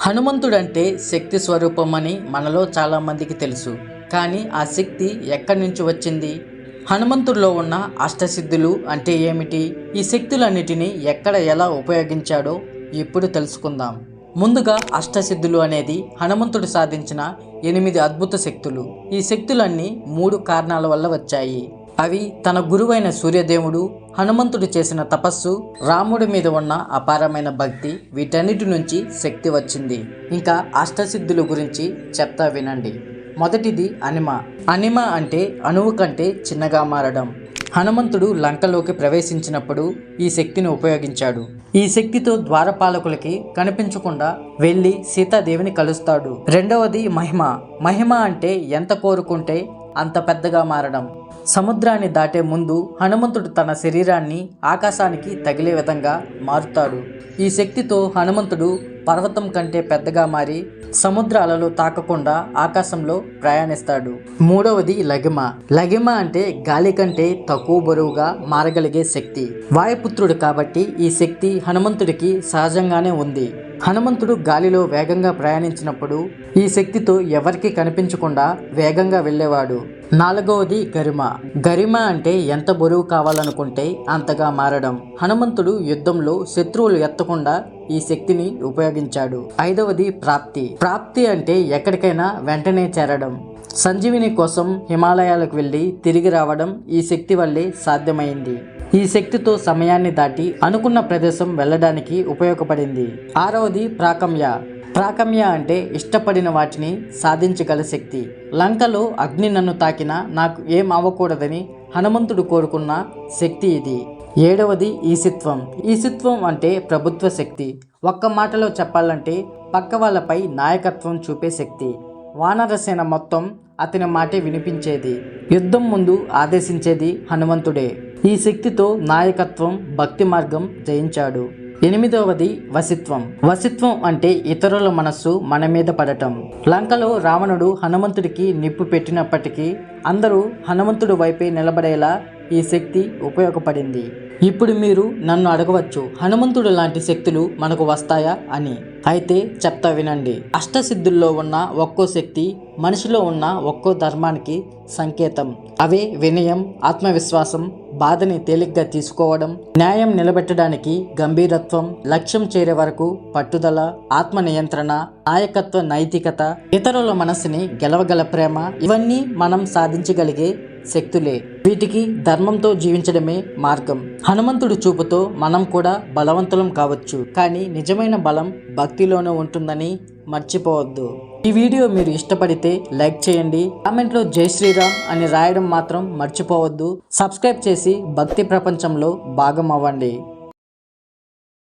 హనుమంతుడంటే శక్తి స్వరూపం అని మనలో చాలా మందికి తెలుసు. కానీ ఆ శక్తి ఎక్కడి నుంచి వచ్చింది? హనుమంతుడిలో ఉన్న అష్టసిద్ధులు అంటే ఏమిటి? ఈ శక్తులన్నిటినీ ఎక్కడ ఎలా ఉపయోగించాడో ఇప్పుడు తెలుసుకుందాం. ముందుగా అష్టసిద్ధులు అనేది హనుమంతుడు సాధించిన ఎనిమిది అద్భుత శక్తులు. ఈ శక్తులన్నీ మూడు కారణాల వల్ల వచ్చాయి. అవి తన గురువైన సూర్యదేవుడు హనుమంతుడు చేసిన తపస్సు రాముడి మీద ఉన్న అపారమైన భక్తి వీటన్నిటి నుంచి శక్తి వచ్చింది. ఇంకా అష్టసిద్ధుల గురించి చెప్తా వినండి. మొదటిది అనిమ. అనిమ అంటే అణువు కంటే చిన్నగా మారడం. హనుమంతుడు లంకలోకి ప్రవేశించినప్పుడు ఈ శక్తిని ఉపయోగించాడు. ఈ శక్తితో ద్వారపాలకులకి కనిపించకుండా వెళ్ళి సీతాదేవిని కలుస్తాడు. రెండవది మహిమ. మహిమ అంటే ఎంత కోరుకుంటే అంత పెద్దగా మారడం. సముద్రాన్ని దాటే ముందు హనుమంతుడు తన శరీరాన్ని ఆకాశానికి తగిలే విధంగా మారుతాడు. ఈ శక్తితో హనుమంతుడు పర్వతం కంటే పెద్దగా మారి సముద్ర అలలు తాకకుండా ఆకాశంలో ప్రయాణిస్తాడు. మూడవది లగిమ లగిమ అంటే గాలి కంటే తక్కువ బరువుగా మారగలిగే శక్తి. వాయుపుత్రుడు కాబట్టి ఈ శక్తి హనుమంతుడికి సహజంగానే ఉంది. హనుమంతుడు గాలిలో వేగంగా ప్రయాణించినప్పుడు ఈ శక్తితో ఎవరికి కనిపించకుండా వేగంగా వెళ్ళేవాడు. నాలుగవది గరిమ. గరిమ అంటే ఎంత బరువు కావాలనుకుంటే అంతగా మారడం. హనుమంతుడు యుద్ధంలో శత్రువులు ఎత్తకుండా ఈ శక్తిని ఉపయోగించాడు. ఐదవది ప్రాప్తి. ప్రాప్తి అంటే ఎక్కడికైనా వెంటనే చేరడం. సంజీవిని కోసం హిమాలయాలకు వెళ్ళి తిరిగి రావడం ఈ శక్తి వల్లే సాధ్యమైంది. ఈ శక్తితో సమయాన్ని దాటి అనుకున్న ప్రదేశం వెళ్ళడానికి ఉపయోగపడింది. ఆరవది ప్రాకమ్య. ప్రాకమ్య అంటే ఇష్టపడిన వాటిని సాధించగల శక్తి. లంకలో అగ్ని నన్ను తాకినా నాకు ఏం అవ్వకూడదని హనుమంతుడు కోరుకున్న శక్తి ఇది. ఏడవది ఈసిత్వం ఈసిత్వం అంటే ప్రభుత్వ శక్తి. ఒక్క మాటలో చెప్పాలంటే పక్క వాళ్ళపై నాయకత్వం చూపే శక్తి. వానరసేన మొత్తం అతని మాటే వినిపించేది. యుద్ధం ముందు ఆదేశించేది హనుమంతుడే. ఈ శక్తితో నాయకత్వం భక్తి మార్గం జయించాడు. ఎనిమిదవది వసిత్వం వసిత్వం అంటే ఇతరుల మనస్సు మన మీద పడటం. లంకలో రావణుడు హనుమంతుడికి నిప్పు పెట్టినప్పటికీ అందరూ హనుమంతుడి వైపే నిలబడేలా ఈ శక్తి ఉపయోగపడింది. ఇప్పుడు మీరు నన్ను అడగవచ్చు హనుమంతుడు లాంటి శక్తులు మనకు వస్తాయా అని. అయితే చెప్తా వినండి అష్టసిద్ధుల్లో ఉన్న ఒక్కో శక్తి మనిషిలో ఉన్న ఒక్కో ధర్మానికి సంకేతం. అవే వినయం ఆత్మవిశ్వాసం బాధని తేలిగ్గా తీసుకోవడం న్యాయం నిలబెట్టడానికి గంభీరత్వం లక్ష్యం చేరే వరకు పట్టుదల ఆత్మ నియంత్రణ నాయకత్వ నైతికత ఇతరుల మనసుని గెలవగల ప్రేమ ఇవన్నీ మనం సాధించగలిగే శక్తులే. వీటికి ధర్మంతో జీవించడమే మార్గం. హనుమంతుడి చూపుతో మనం కూడా బలవంతులం కావచ్చు. కానీ నిజమైన బలం భక్తిలోనే ఉంటుందని మర్చిపోవద్దు. ఈ వీడియో మీరు ఇష్టపడితే లైక్ చేయండి. కామెంట్లో జై శ్రీరామ్ అని రాయడం మాత్రం మర్చిపోవద్దు. సబ్స్క్రైబ్ చేసి భక్తి ప్రపంచంలో భాగం అవ్వండి.